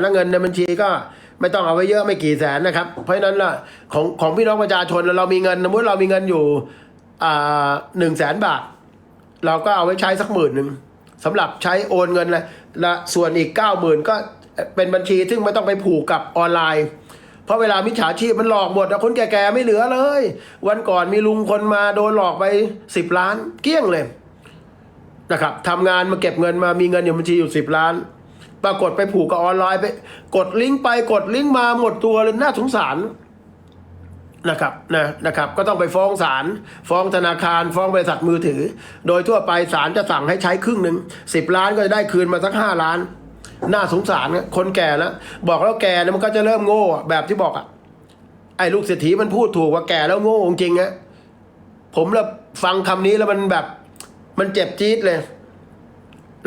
แล้วเงินในบัญชีก็ไม่ต้องเอาไว้เยอะไม่กี่แสนนะครับ เพราะฉะนั้นล่ะของของพี่น้องประชาชนเรามีเงินสมมติเรามีเงินอยู่หนึ่งแสนบาท เราก็เอาไว้ใช้สักหมื่นหนึ่งสำหรับใช้โอนเงินเลยละส่วนอีกเก้าหมื่นก็เป็นบัญชีซึ่งไม่ต้องไปผูกกับออนไลน์ เพราะเวลามิจฉาชีพมันหลอกหมดนะคนแก่ๆไม่เหลือเลย วันก่อนมีลุงคนมาโดนหลอกไปสิบล้านเกลี้ยงเลยนะครับทำงานมาเก็บเงินมามีเงินอยู่บัญชีอยู่สิบล้าน ปรากฏไปผูกกับออนไลน์ไป กดลิงก์ไปกดลิงก์มาหมดตัวเลยน่าสงสารนะครับนะนะครับ ก็ต้องไปฟ้องศาลฟ้องธนาคาร ฟ้องบริษัทมือถือ โดยทั่วไปศาลจะสั่งให้ใช้ครึ่งหนึ่งสิบล้านก็จะได้คืนมาสักห้าล้าน น่าสงสารคนแก่แล้วบอกแล้วแก่เนี่ยมันก็จะเริ่มโง่แบบที่บอกอะไอ้ลูกเศรษฐีมันพูดถูกว่าแก่แล้วโง่จริงๆนะผมแล้วฟังคำนี้แล้วมันแบบ มันเจ็บจี๊ดเลย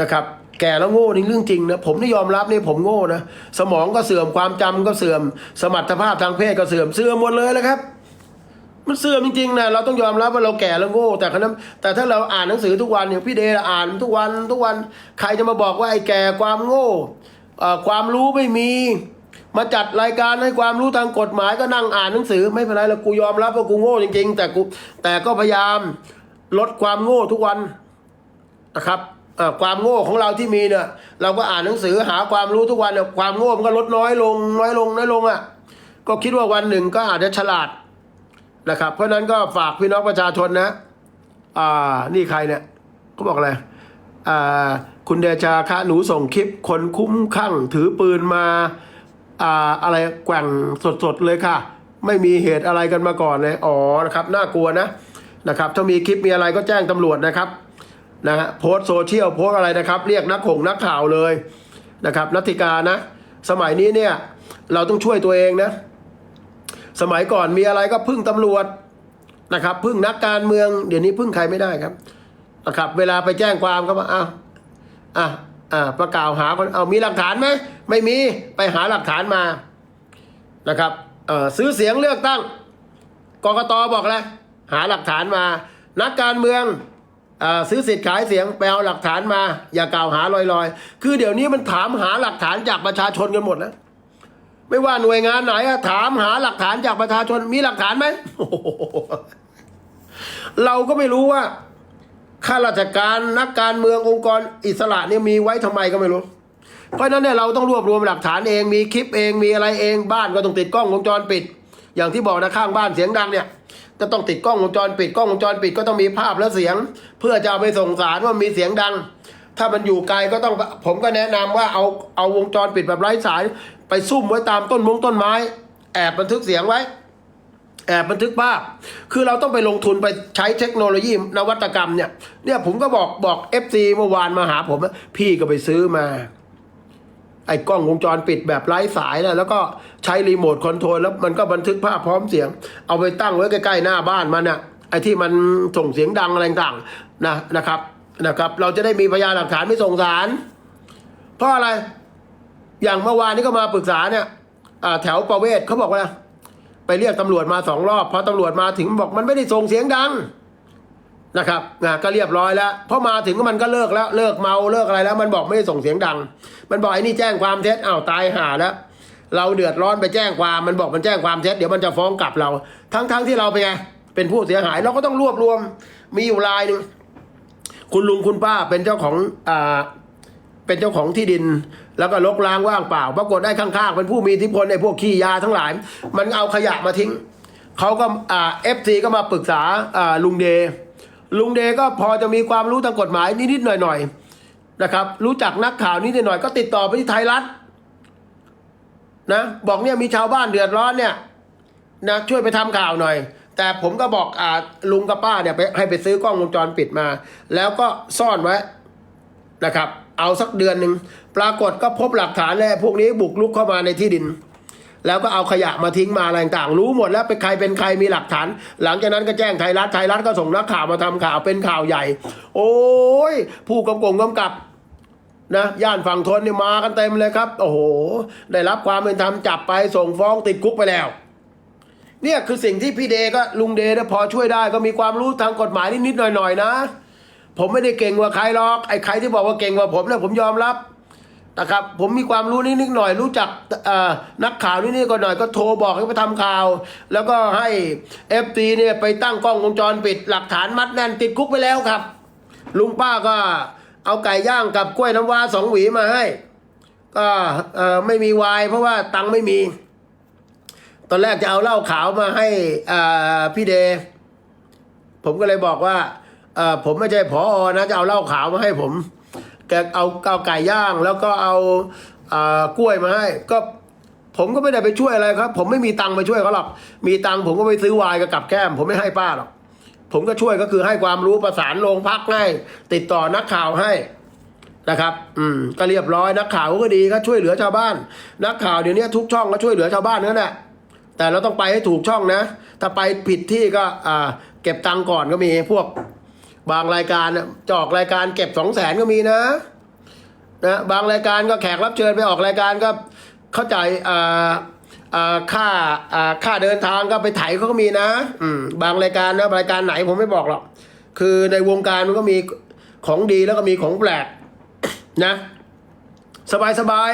นะครับ แก่แล้วโง่นี่เรื่องจริงนะผมนี่ยอมรับนี่ผมโง่นะสมองก็เสื่อมความจำก็เสื่อม สมรรถภาพทางเพศก็เสื่อมเสื่อมหมดเลยนะครับ มันเสื่อมจริงๆนะเราต้องยอมรับว่าเราแก่แล้วโง่ แต่คณะแต่ถ้าเราอ่านหนังสือทุกวันอย่างพี่เดชอ่านทุกวันทุกวันใครจะมาบอกว่าไอ้แก่ความโง่ความรู้ไม่มีมาจัดรายการให้ความรู้ทางกฎหมายก็นั่งอ่านหนังสือ ไม่เป็นไรหรอกกูยอมรับว่ากูโง่จริงๆ แต่กูแต่ก็พยายามลดความโง่ทุกวันนะครับ ความโง่ของเราที่มีเนี่ยเราก็อ่านหนังสือหาความรู้ทุกวันเนี่ยความโง่มันก็ลดน้อยลงน้อยลงน้อยลงอะก็คิดว่าวันหนึ่งก็อาจจะฉลาดนะครับ เพราะนั้นก็ฝากพี่น้องประชาชนนะอ่านี่ใครเนี่ยเขาบอกอะไรอ่าคุณเดชาคะหนูส่งคลิปคนคุ้มข้างถือปืนมาอ่าอะไรแกว่งสดๆเลยค่ะ ไม่มีเหตุอะไรกันมาก่อนเลยอ๋อนะครับน่ากลัวนะนะครับ ถ้ามีคลิปมีอะไรก็แจ้งตำรวจนะครับ นะฮะโพสโซเชียลโพสอะไรนะครับ เรียกนักข่งนักข่าวเลยนะครับนักติกานะ สมัยนี้เนี่ยเราต้องช่วยตัวเองนะ สมัยก่อนมีอะไรก็พึ่งตำรวจนะครับพึ่งนักการเมือง เดี๋ยวนี้พึ่งใครไม่ได้ครับนะครับ เวลาไปแจ้งความก็มาอ้าวอะอ่าประกาวหาคนเอามีหลักฐานไหมไม่มีไปหาหลักฐานมานะครับเออซื้อเสียงเลือกตั้งกกตบอกแล้วหาหลักฐานมา นักการเมือง ซื้อสิทธิ์ขายเสียงไปเอาหลักฐานมา อย่ากล่าวหาลอยๆ คือเดี๋ยวนี้มันถามหาหลักฐานจากประชาชนกันหมดแล้วไม่ว่าหน่วยงานไหนอะถามหาหลักฐานจากประชาชนมีหลักฐานไหมเราก็ไม่รู้ว่าข้าราชการนักการเมืององค์กรอิสระเนี่ยมีไว้ทำไมก็ไม่รู้ เพราะฉะนั้นเนี่ยเราต้องรวบรวมหลักฐานเองมีคลิปเองมีอะไรเองบ้านก็ต้องติดกล้องวงจรปิด อย่างที่บอกนะข้างบ้านเสียงดังเนี่ย ก็ต้องติดกล้องวงจรปิดกล้องวงจรปิดก็ต้องมีภาพและเสียง เพื่อจะเอาไปส่งสารว่ามีเสียงดัง ถ้ามันอยู่ไกลก็ต้องผมก็แนะนำว่าเอาเอาวงจรปิดแบบไร้สาย ไปซุ่มไว้ตามต้นมงต้นไม้ แอบบันทึกเสียงไว้ แอบบันทึกภาพ คือเราต้องไปลงทุนไปใช้เทคโนโลยีนวัตกรรมเนี่ยเนี่ยผมก็บอกบอกเอฟซีเมื่อวานมาหาผมพี่ก็ไปซื้อมา ไอ้กล้องวงจรปิดแบบไร้สายนะแล้วก็ใช้รีโมทคอนโทรลแล้วมันก็บันทึกภาพพร้อมเสียง เอาไปตั้งไว้ใกล้ๆหน้าบ้านมันน่ะไอ้ที่มันส่งเสียงดังอะไรต่างๆนะนะครับนะครับ เราจะได้มีพยานหลักฐานไม่ส่งสาร เพราะอะไรอย่างเมื่อวานนี้ก็มาปรึกษาเนี่ยแถวประเวศเขาบอกว่า ไปเรียกตำรวจมาสองรอบพอตำรวจมาถึงบอกมันไม่ได้ส่งเสียงดัง นะครับนะก็เรียบร้อยแล้วพอมาถึงก็มันก็เลิกแล้วเลิกเมาเลิกอะไรแล้ว มันบอกไม่ได้ส่งเสียงดัง มันบอกไอ้นี่แจ้งความเท็จอ้าวตายห่าแล้วเราเดือดร้อนไปแจ้งความมันบอกมันแจ้งความเท็จเดี๋ยวมันจะฟ้องกลับเรา ทั้งๆทที่เราเป็นไงเป็นผู้เสียหายเราก็ต้องรวบรวมมีอยู่รายหนึ่งคุณลุงคุณป้าเป็นเจ้าของอ่าเป็นเจ้าของที่ดิน แล้วก็ลกล้างว่างเปล่า ปรากฏได้ข้างๆเป็นผู้มีอิทธิพลในพวกขี้ยาทั้งหลาย มันเอาขยะมาทิ้งเขาก็อ่าเอฟซีก็มาปรึกษาอ่าลุงเด ลุงเดก็พอจะมีความรู้ทางกฎหมายนิดๆหน่อยๆนะครับ รู้จักนักข่าวนิดหน่อยก็ติดต่อไปที่ไทยรัฐนะบอกเนี่ยมีชาวบ้านเดือดร้อนเนี่ยนะช่วยไปทำข่าวหน่อย แต่ผมก็บอกอ่าลุงกับป้าเนี่ยไปให้ไปซื้อกล้องวงจรปิดมา แล้วก็ซ่อนไว้นะครับ เอาสักเดือนหนึ่งปรากฏก็พบหลักฐานแล้วพวกนี้บุกลุกเข้ามาในที่ดิน แล้วก็เอาขยะมาทิ้งมาอะไรต่างๆรู้หมดแล้วเป็นใครเป็นใครมีหลักฐาน หลังจากนั้นก็แจ้งไทยรัฐไทยรัฐก็ส่งนักข่าวมาทำข่าวเป็นข่าวใหญ่ โอ้ยผู้กำกงกำกับนะย่านฝั่งทนเนี่ยมากันเต็มเลยครับ โอ้โห ได้รับความเป็นธรรมจับไปส่งฟ้องติดคุกไปแล้ว เนี่ยคือสิ่งที่พี่เดก็ลุงเดนี่ยพอช่วยได้ก็มีความรู้ทางกฎหมายนิดๆหน่อยๆนะ ผมไม่ได้เก่งกว่าใครหรอกไอ้ใครที่บอกว่าเก่งกว่าผมเนี่ยผมยอมรับ นะครับ ผมมีความรู้นิดๆหน่อยรู้จักนักข่าวนิดๆก็หน่อยก็โทรบอกให้ไปทำข่าว แล้วก็ให้เอฟซีเนี่ยไปตั้งกล้องวงจรปิดหลักฐานมัดแน่นติดคุกไปแล้วครับ ลุงป้าก็เอาไก่ย่างกับกล้วยน้ำว้าสองหวีมาให้ ก็ไม่มีวายเพราะว่าตังค์ไม่มี ตอนแรกจะเอาเหล้าขาวมาให้พี่เด ผมก็เลยบอกว่าผมไม่ใช่ผออนะจะเอาเหล้าขาวมาให้ผม แกเอาเอาไก่ย่างแล้วก็เอาอ่ากล้วยมาให้ก็ผมก็ไม่ได้ไปช่วยอะไรครับ ผมไม่มีตังค์ไปช่วยเขาหรอกมีตังค์ผมก็ไปซื้อวายกับกับแก้ม ผมไม่ให้ป้าหรอกผมก็ช่วยก็คือให้ความรู้ประสานโรงพักให้ติดต่อนักข่าวให้นะครับ อืมก็เรียบร้อยนักข่าวก็ดีก็ช่วยเหลือชาวบ้าน นักข่าวเดี๋ยวนี้ทุกช่องก็ช่วยเหลือชาวบ้านนั่นแหละแต่เราต้องไปให้ถูกช่องนะ ถ้าไปผิดที่ก็อ่าเก็บตังค์ก่อนก็มีพวก บางรายการจะอกรายการเก็บสองแสนก็มีนะนะบางรายการก็แขกรับเชิญไปออกรายการก็เข้าใจอ่าค่าค่าเดินทางก็ไปไถเขาก็มีนะ อืม บางรายการนะรายการไหนผมไม่บอกหรอก คือในวงการมันก็มีของดีแล้วก็มีของแปลกนะ สบายสบาย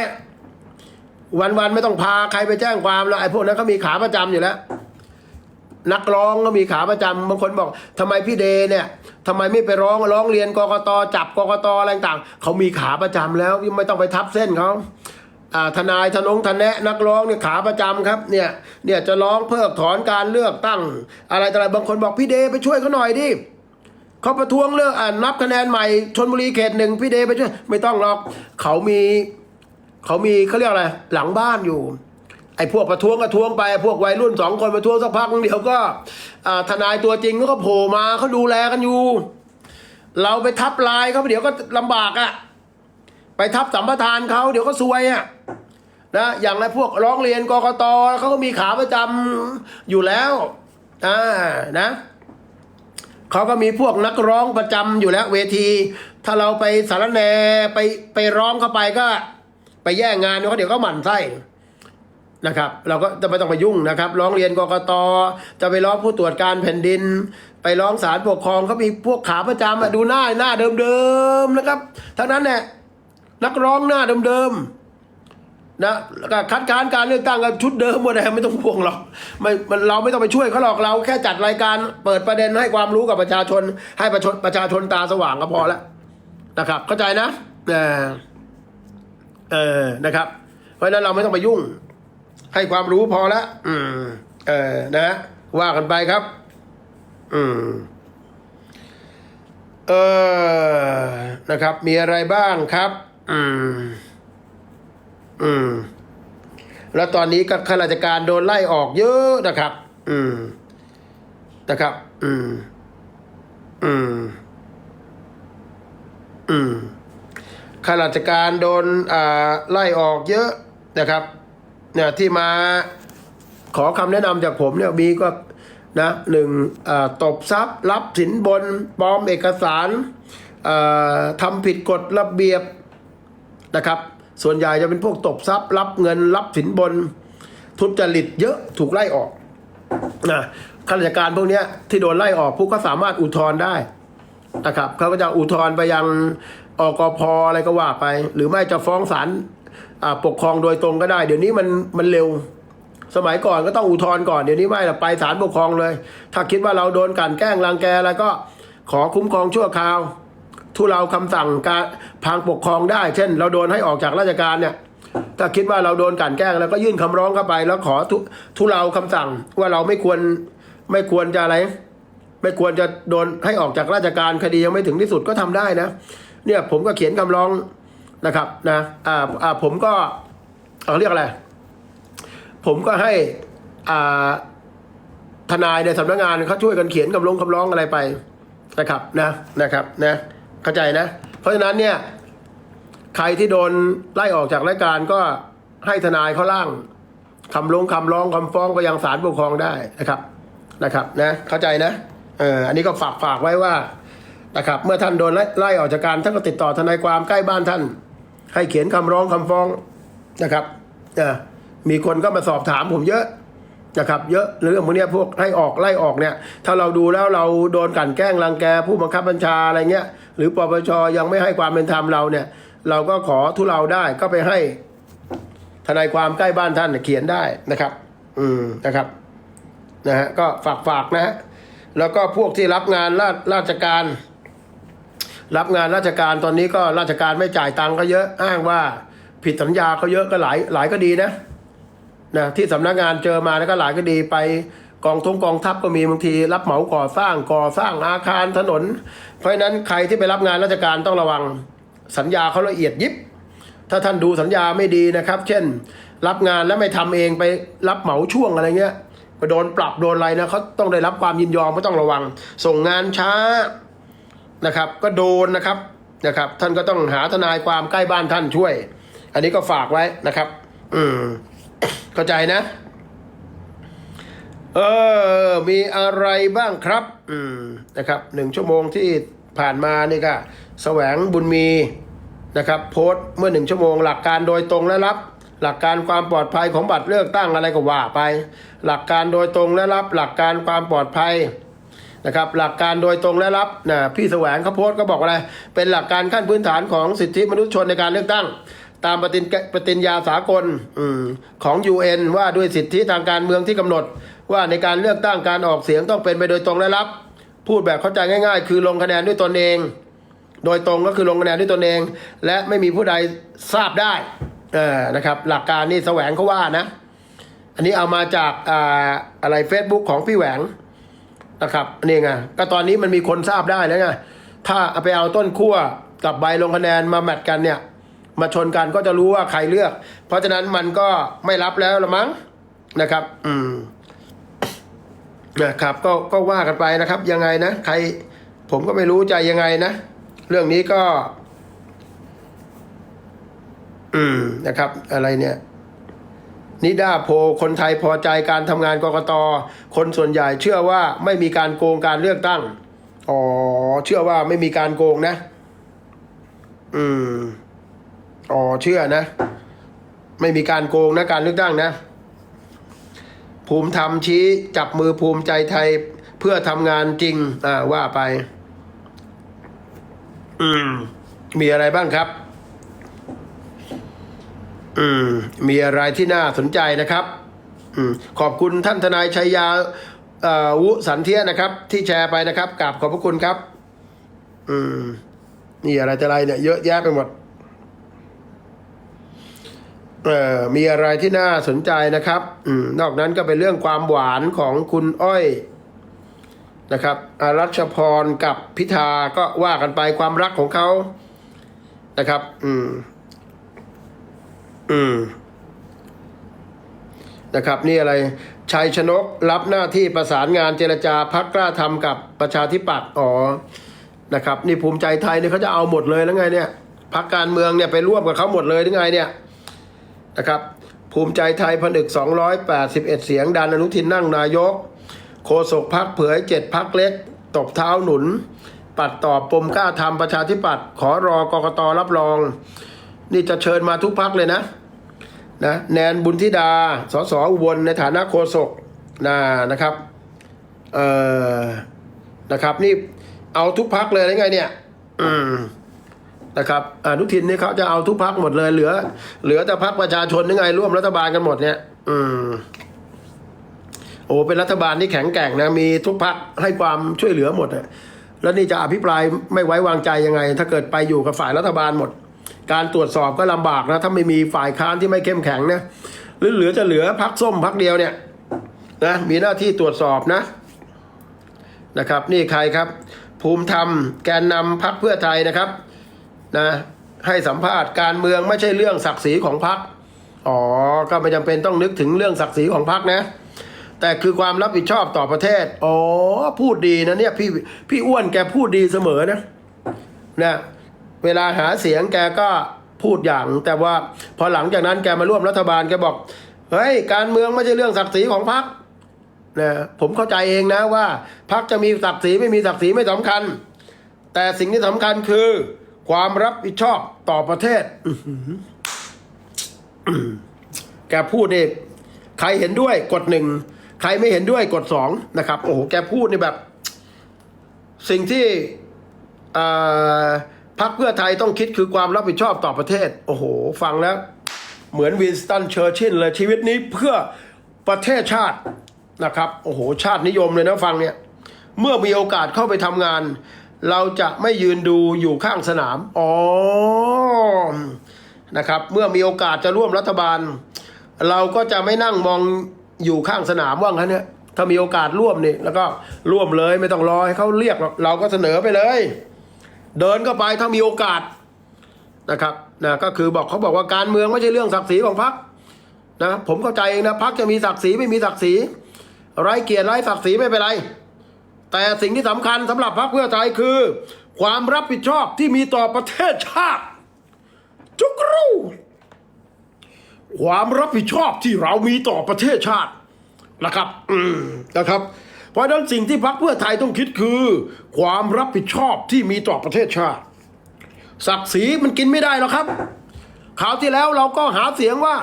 วันวันๆไม่ต้องพาใครไปแจ้งความแล้วไอ้พวกนั้นก็มีขาประจำอยู่แล้ว นักร้องก็มีขาประจำบางคนบอกทำไมพี่เดเนี่ยทำไมไม่ไปร้องร้องเรียนกกตจับกกตอะไรต่างเขามีขาประจำแล้วไม่ต้องไปทับเส้นเขาทนายทนงทนแนะนักร้องเนี่ยขาประจำครับเนี่ยเนี่ยจะร้องเพิกถอนการเลือกตั้ง อะไรต่ออะไรบางคนบอกพี่เดไปช่วยเขาหน่อยดิเขาประท้วงเรื่องอ่านับคะแนนใหม่ชนบุรีเขตหนึ่งพี่เดไปช่วยไม่ต้องหรอกเขามีเขามีเขาเรียกอะไรหลังบ้านอยู่ ไอ้พวกประท้วงก็ท้วงไปพวกวัยรุ่นสองคนประท้วงสักพักนึงเดี๋ยวก็ทนายตัวจริงเขาก็โผล่มาเขาดูแลกันอยู่ เราไปทับลายเขาเดี๋ยวก็ลำบากอะ่ะไปทับสัมปทานเขาเดี๋ยวก็ซวยอะ่ะนะอย่างไรพวกร้องเรียนกกตเขาก็มีขาประจำอยู่แล้วอ่านะเขาก็มีพวกนักร้องประจำอยู่แล้วเวที ถ้าเราไปสารแนไปไปร้องเข้าไปก็ ไปแย่งงานเขาเดี๋ยวก็หมั่นไส้ นะครับเราก็จะไม่ต้องไปยุ่งนะครับร้องเรียนกกตจะไปร้องผู้ตรวจการแผ่นดิน ไปร้องศาลปกครองเขามีพวกขาประจำอะดูหน้าหน้าเดิมๆนะครับทั้งนั้นเนี่ยนักร้องหน้าเดิมๆนะแล้วก็คัดค้านการเลือกตั้งกันชุดเดิมหมดเลยไม่ต้องห่วงหรอกไม่มันเราไม่ต้องไปช่วยเขาหรอกเราแค่จัดรายการเปิดประเด็นให้ความรู้กับประชาชน ให้ประชาประชาชนตาสว่างก็พอแล้วนะครับ เข้าใจนะเออเออนะครับ เพราะนั้นเราไม่ต้องไปยุ่ง ให้ความรู้พอแล้วอืม เออนะว่ากันไปครับ อืม เออนะครับ มีอะไรบ้างครับ อืม อืม แล้วตอนนี้ก็ข้าราชการโดนไล่ออกเยอะนะครับ อืม นะครับ อืม อืม อืมข้าราชการโดนอ่าไล่ออกเยอะนะครับ เนี่ยที่มาขอคำแนะนำจากผมเนี่ยมีก็นะหนึ่งตบทรัพย์รับสินบนปลอมเอกสารทำผิดกฎระเบียบนะครับ ส่วนใหญ่จะเป็นพวกตบทรัพย์ รับเงินรับสินบน ทุจริตเยอะถูกไล่ออกนะข้าราชการพวกนี้ที่โดนไล่ออกพวกก็สามารถอุทธรณ์ได้นะครับเขาก็จะอุทธรณ์ไปยังอกพอะไรก็ว่าไป หรือไม่จะฟ้องศาล ปกครองโดยตรงก็ได้ เดี๋ยวนี้มันมันเร็ว สมัยก่อนก็ต้องอุทธรณ์ก่อนเดี๋ยวนี้ไม่ละไปศาลปกครองเลย ถ้าคิดว่าเราโดนกลันแกล้งรังแกอะไรก็ขอคุ้มครองชั่วคราวทุเราคำสั่งการทางปกครองได้ เช่น เราโดนให้ออกจากราชการเนี่ยถ้าคิดว่าเราโดนกลันแกล้งแล้วก็ยื่นคำร้องเข้าไป แล้วขอทุทุเราคำสั่งว่าเราไม่ควรไม่ควรจะอะไร ไม่ควรจะโดนให้ออกจากราชการคดียังไม่ถึงที่สุดก็ทำได้นะ เนี่ยผมก็เขียนคำร้อง นะครับนะอ่าอ่าผมก็เขาเรียกอะไร ผมก็ให้อ่าทนายในสำนักงานเขาช่วยกันเขียนคำร้องคำร้องอะไรไปนะครับนะนะครับนะเข้าใจนะ เพราะฉะนั้นเนี่ยใครที่โดนไล่ออกจากรายการก็ให้ทนายเขาล่างคำลงคำร้องคำฟ้องไปยังศาลปกครองได้นะครับนะครับนะเข้าใจนะเอออันนี้ก็ฝากฝากไว้ว่านะครับเมื่อท่านโดนไล่ออกจากการท่านก็ติดต่อทนายความใกล้บ้านท่าน ให้เขียนคำร้องคำฟ้องนะครับมีคนก็มาสอบถามผมเยอะนะครับเยอะเรื่องพวกนี้พวกให้ออกไล่ออกเนี่ย ถ้าเราดูแล้วเราโดนกันแกล้งรังแกผู้บังคับบัญชาอะไรเงี้ย หรือปปชยังไม่ให้ความเป็นธรรมเราเนี่ย เราก็ขอทุเราได้ก็ไปให้ทนายความใกล้บ้านท่านเขียนได้นะครับ อืมนะครับนะฮะก็ฝากฝากนะฮะแล้วก็พวกที่รับงานราชราชการ รับงานราชการตอนนี้ก็ราชการไม่จ่ายตังค์ก็เยอะอ้างว่าผิดสัญญาเขาเยอะก็หลายหลายก็ดีนะนะที่สำนักงานเจอมาแล้วก็หลายก็ดีไปกองทงกองทัพก็มีบางทีรับเหมาก่อสร้างก่อสร้างอาคารถนน เพราะฉะนั้นใครที่ไปรับงานราชการต้องระวังสัญญาเขาละเอียดยิบ ถ้าท่านดูสัญญาไม่ดีนะครับ เช่น รับงานแล้วไม่ทำเองไปรับเหมาช่วงอะไรเงี้ยไปโดนปรับโดนอะไรนะเขาต้องได้รับความยินยอมก็ต้องระวัง ส่งงานช้า นะครับ ก็โดนนะครับนะครับ ท่านก็ต้องหาทนายความใกล้บ้านท่านช่วย อันนี้ก็ฝากไว้นะครับ อืม เข้าใจนะ เออ มีอะไรบ้างครับ อืมนะครับหนึ่งชั่วโมงที่ผ่านมานี่ก็แสวงบุญมีนะครับ โพสต์เมื่อหนึ่งชั่วโมง หลักการโดยตรงและรับ หลักการความปลอดภัยของบัตรเลือกตั้งอะไรก็ว่าไป หลักการโดยตรงและรับ หลักการความปลอดภัย นะครับหลักการโดยตรงและรับนะพี่แสวงเขาโพสต์ก็บอกอะไร เป็นหลักการขั้นพื้นฐานของสิทธิมนุษยชนในการเลือกตั้ง ตามปฏิญปฏิญญาสากลอของ UN ว่าด้วยสิทธิทางการเมืองที่กำหนด ว่าในการเลือกตั้งการออกเสียงต้องเป็นไปโดยตรงและรับ พูดแบบเข้าใจง่าย ๆ คือลงคะแนนด้วยตนเอง โดยตรงก็คือลงคะแนนด้วยตนเอง และไม่มีผู้ใดทราบได้เออนะครับ หลักการนี่แสวงเขาว่านะ อันนี้เอามาจากอาอะไร Facebook ของพี่แหวง นะครับนี่ไงก็ตอนนี้มันมีคนทราบได้แล้วไงถ้าเอาไปเอาต้นขั้วกับใบลงคะแนนมาแมทกันเนี่ย มาชนกันก็จะรู้ว่าใครเลือก เพราะฉะนั้นมันก็ไม่รับแล้วละมั้งนะครับ อืมนะครับ ก็ก็ว่ากันไปนะครับ ยังไงนะใคร ผมก็ไม่รู้ใจยังไงนะเรื่องนี้ก็ อืมนะครับ อะไรเนี่ย นิดาโพคนไทยพอใจการทำงานกกต คนส่วนใหญ่เชื่อว่าไม่มีการโกงการเลือกตั้ง อ๋อ เชื่อว่าไม่มีการโกงนะ อืม อ๋อ เชื่อนะ ไม่มีการโกงนะการเลือกตั้งนะ ภูมิธรรมชี้จับมือภูมิใจไทยเพื่อทำงานจริง อ่า ว่าไป อืม มีอะไรบ้างครับ อืมมีอะไรที่น่าสนใจนะครับอืมขอบคุณท่านทนายชัยยาอุสันเทียนะครับ ที่แชร์ไปนะครับกราบขอบพระคุณครับ อืมนี่อะไรแต่อะไรเนี่ยเยอะแยะไปหมดเอ่อมีอะไรที่น่าสนใจนะครับ อืมนอกนั้นก็เป็นเรื่องความหวานของคุณอ้อยนะครับอารัชพรกับพิธาก็ว่ากันไปความรักของเขานะครับ อืม อืมนะครับนี่อะไรชัยชนกรับหน้าที่ประสานงานเจรจาพักกล้าทำกับประชาธิปัตย์อ๋อนะครับ นี่ภูมิใจไทยเนี่ยเขาจะเอาหมดเลยแล้วไงเนี่ยพักการเมืองเนี่ยไปร่วมกับเขาหมดเลยหรือไงเนี่ยนะครับ ภูมิใจไทยผนึก 281 เสียงดันอนุทินนั่งนายกโฆษกพักเผยเจ็ดพักเล็ก ตบเท้าหนุน ปัดตอบปมกล้าทำประชาธิปัตย์ขอรอกรกตรับรอง นี่จะเชิญมาทุกพักเลยนะ นะแนนบุญธิดา สสอุบลในฐานะโฆษกนะนะครับเอ่อนะครับนี่เอาทุกพักเลยได้ไงเนี่ยอืมนะครับอนุทินนี่เขาจะเอาทุกพักหมดเลยเหลือ เหลือแต่พักประชาชนยังไงร่วมรัฐบาลกันหมดเนี่ย อืมโอ้เป็นรัฐบาลที่แข็งแกร่งนะมีทุกพักให้ความช่วยเหลือหมดอะแล้วนี่จะอภิปรายไม่ไว้วางใจยังไง ถ้าเกิดไปอยู่กับฝ่ายรัฐบาลหมด การตรวจสอบก็ลำบากนะ ถ้าไม่มีฝ่ายค้านที่ไม่เข้มแข็งนะหรือเหลือจะเหลือพักส้มพักเดียวเนี่ยนะมีหน้าที่ตรวจสอบนะนะครับนี่ใครครับ ภูมิธรรมแกนนำพักเพื่อไทยนะครับนะให้สัมภาษณ์การเมืองไม่ใช่เรื่องศักดิ์ศรีของพรรคอ๋อก็ไม่จำเป็นต้องนึกถึงเรื่องศักดิ์ศรีของพรรคนะแต่คือความรับผิดชอบต่อประเทศ อ๋อ พูดดีนะเนี่ย พี่พี่อ้วนแกพูดดีเสมอนะนะ เวลาหาเสียงแกก็พูดอย่าง แต่ว่าพอหลังจากนั้นแกมาร่วมรัฐบาลแกบอกเฮ้ยการเมืองไม่ใช่เรื่องศักดิ์ศรีของพรรคนะผมเข้าใจเองนะว่าพรรคจะมีศักดิ์ศรีไม่มีศักดิ์ศรีไม่สำคัญ แต่สิ่งที่สำคัญคือ ความรับผิดชอบต่อประเทศแกพูดนี่ใครเห็นด้วยกดหนึ่งใครไม่เห็นด้วยกดสองนะครับ โอ้โหแกพูดนี่แบบ สิ่งที่อ่อ พักเพื่อไทยต้องคิดคือความรับผิดชอบต่อประเทศ โอ้โห ฟังแล้ว เหมือนวินสตันเชอร์ชิลเลยชีวิตนี้เพื่อประเทศชาตินะครับโอ้โห ชาตินิยมเลยนะฟังเนี่ย เมื่อมีโอกาสเข้าไปทำงาน เราจะไม่ยืนดูอยู่ข้างสนามอ๋อนะครับเมื่อมีโอกาสจะร่วมรัฐบาล เราก็จะไม่นั่งมองอยู่ข้างสนามว่างั้นเนี่ยถ้ามีโอกาสร่วมนี่แล้วก็ร่วมเลยไม่ต้องรอให้เขาเรียกหรอกเราก็เสนอไปเลย เดินเข้าไปถ้ามีโอกาสนะครับนะก็คือบอกเขาบอกว่าการเมืองไม่ใช่เรื่องศักดิ์ศรีของพรรคนะผมเข้าใจเองนะพรรคจะมีศักดิ์ศรีไม่มีศักดิ์ศรีไร้เกียรติไร้ศักดิ์ศรีไม่เป็นไร แต่สิ่งที่สำคัญสำหรับพรรคเพื่อไทยคือ ความรับผิดชอบที่มีต่อประเทศชาติ จุกรูความรับผิดชอบที่เรามีต่อประเทศชาตินะครับ อืมนะครับ เพราะฉะนั้นสิ่งที่พรรคเพื่อไทยต้องคิดคือ ความรับผิดชอบที่มีต่อประเทศชาติ ศักดิ์ศรีมันกินไม่ได้หรอกครับคราวที่แล้วเราก็หาเสียงว่า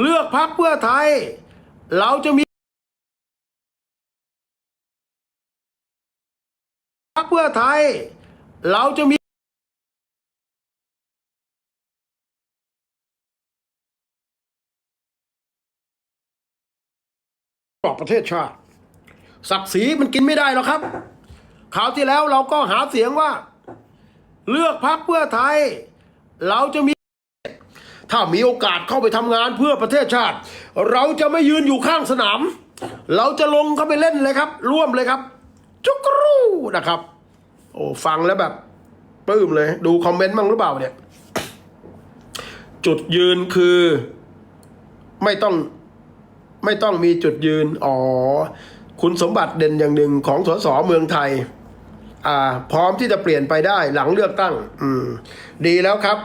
เลือกพรรคเพื่อไทย เราจะมีพรรคเพื่อไทย เราจะมีต่อประเทศชาติ ศักดิ์ศรีมันกินไม่ได้หรอกครับคราวที่แล้วเราก็หาเสียงว่า เลือกพรรคเพื่อไทย เราจะมี ถ้ามีโอกาสเข้าไปทำงานเพื่อประเทศชาติ เราจะไม่ยืนอยู่ข้างสนาม เราจะลงเข้าไปเล่นเลยครับ ร่วมเลยครับ จุกรูนะครับ โอ้ฟังแล้วแบบปลื้มเลย ดูคอมเมนต์บ้างหรือเปล่าเนี่ย จุดยืนคือไม่ต้องไม่ต้องมีจุดยืน อ๋อ คุณสมบัติเด่นอย่างหนึ่งของสสเมืองไทย อ่า พร้อมที่จะเปลี่ยนไปได้หลังเลือกตั้ง อืม ดีแล้วครับ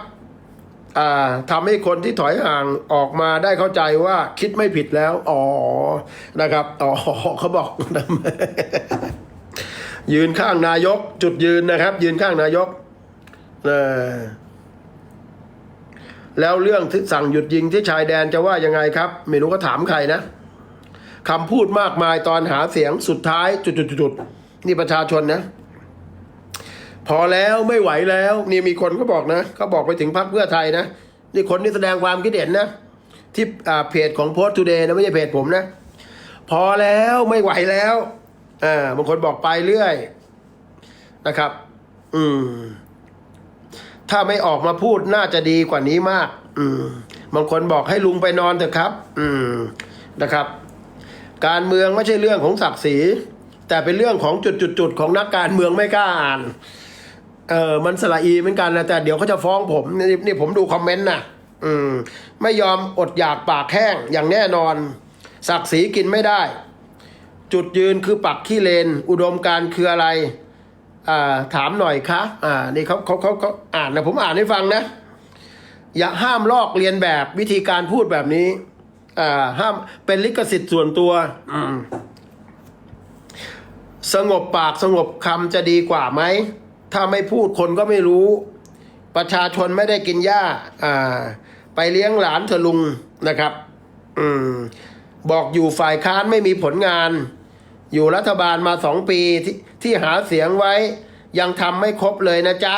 อ่าทำให้คนที่ถอยห่างออกมาได้เข้าใจว่าคิดไม่ผิดแล้ว อ๋อ นะครับ อ๋อเขาบอก ยืนข้างนายก จุดยืนนะครับ ยืนข้างนายกเออแล้วเรื่องที่สั่งหยุดยิงที่ชายแดนจะว่ายังไงครับ ไม่รู้ก็ถามใครนะ คำพูดมากมายตอนหาเสียงสุดท้ายจุดๆๆนี่ประชาชนนะ พอแล้วไม่ไหวแล้ว นี่มีคนก็บอกนะเขาบอกไปถึงพรรคเพื่อไทยนะ นี่คนที่แสดงความคิดเห็นนะ ที่เพจของโพสต์ทูเดย์นะไม่ใช่เพจผมนะ พอแล้วไม่ไหวแล้วอ่าบางคนบอกไปเรื่อยนะครับ อืม ถ้าไม่ออกมาพูดน่าจะดีกว่านี้มาก อืมบางคนบอกให้ลุงไปนอนเถอะครับ อืมนะครับ การเมืองไม่ใช่เรื่องของศักดิ์ศรี แต่เป็นเรื่องของจุดๆๆของนักการเมืองไม่กล้าอ่าน เออมันสละอีเหมือนกันนะแต่เดี๋ยวเขาจะฟ้องผมนี่นี่ผมดูคอมเมนต์นะอืม ไม่ยอมอดอยากปากแห้งอย่างแน่นอน ศักดิ์ศรีกินไม่ได้ จุดยืนคือปักขี้เลน อุดมการคืออะไรอ่าถามหน่อยคะอ่านี่เขาเขาเขาเขาอ่านนะผมอ่านให้ฟังนะ อย่าห้ามลอกเรียนแบบวิธีการพูดแบบนี้ ห้ามเป็นลิขสิทธิ์ส่วนตัวอืมสงบปากสงบคำจะดีกว่าไหม ถ้าไม่พูดคนก็ไม่รู้ ประชาชนไม่ได้กินหญ้าอ่าไปเลี้ยงหลานเธอะลุงนะครับอืมบอกอยู่ฝ่ายค้านไม่มีผลงาน อยู่รัฐบาลมาสองปีที่ที่หาเสียงไว้ ยังทำไม่ครบเลยนะจ๊ะ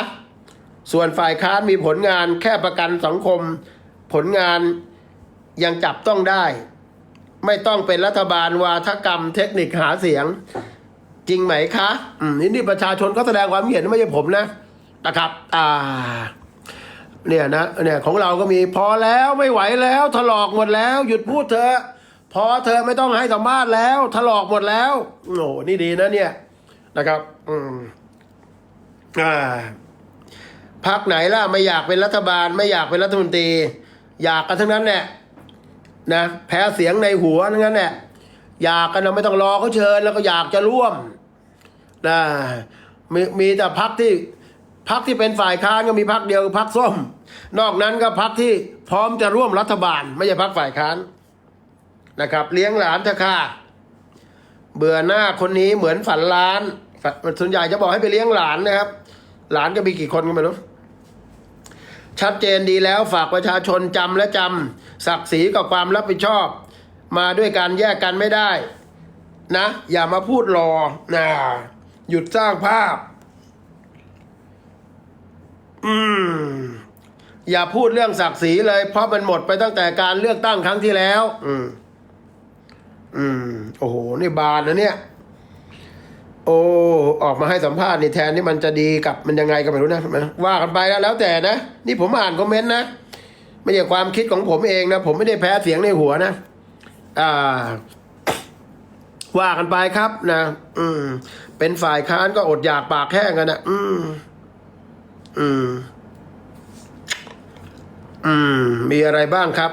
ส่วนฝ่ายค้านมีผลงานแค่ประกันสังคม ผลงาน ยังจับต้องได้ ไม่ต้องเป็นรัฐบาลวาทกรรมเทคนิคหาเสียง จริงไหมคะอืมนี่นี่ประชาชนก็แสดงความเห็นไม่ใช่ผมนะนะครับ อ่า เนี่ยนะเนี่ยของเราก็มีพอแล้วไม่ไหวแล้วถลอกหมดแล้ว หยุดพูดเถอะพอเธอไม่ต้องให้สัมภาษณ์แล้วถลอกหมดแล้วโอ้นี่ดีนะเนี่ยนะครับ อืมอ่าพักไหนล่ะไม่อยากเป็นรัฐบาล ไม่อยากเป็นรัฐมนตรี อยากกันทั้งนั้นแหละ นะแพ้เสียงในหัวทั้งนั้นแหละอยากกันนะไม่ต้องรอเขาเชิญ แล้วก็อยากจะร่วมนะมีมีแต่พักที่พักที่เป็นฝ่ายค้านก็มีพักเดียวคือพักส้ม นอกนั้นก็พักที่พร้อมจะร่วมรัฐบาล ไม่ใช่พักฝ่ายค้านนะครับ เลี้ยงหลานเถอะค่ะเบื่อหน้าคนนี้เหมือนฝันล้านฝันส่วนใหญ่จะบอกให้ไปเลี้ยงหลานนะครับ หลานก็มีกี่คนก็ไม่รู้ ชัดเจนดีแล้วฝากประชาชนจำและจำศักดิ์ศรีกับความรับผิดชอบ มาด้วยการแยกกันไม่ได้ นะ อย่ามาพูดรอนะหยุดสร้างภาพ อืม อย่าพูดเรื่องศักดิ์ศรีเลย เพราะมันหมดไปตั้งแต่การเลือกตั้งครั้งที่แล้ว อืม อืม โอ้โห นี่บานนะเนี่ย โอ้ออกมาให้สัมภาษณ์นี่แทนที่มันจะดีกับมันยังไงก็ไม่รู้นะ ว่ากันไปแล้วแล้วแต่นะ นี่ผมอ่านคอมเมนต์นะไม่ใช่ความคิดของผมเองนะ ผมไม่ได้แพ้เสียงในหัวนะ อ่า ว่ากันไปครับนะ อืม เป็นฝ่ายค้านก็อดอยากปากแห้งกันนะอืม อืม อืม มีอะไรบ้างครับ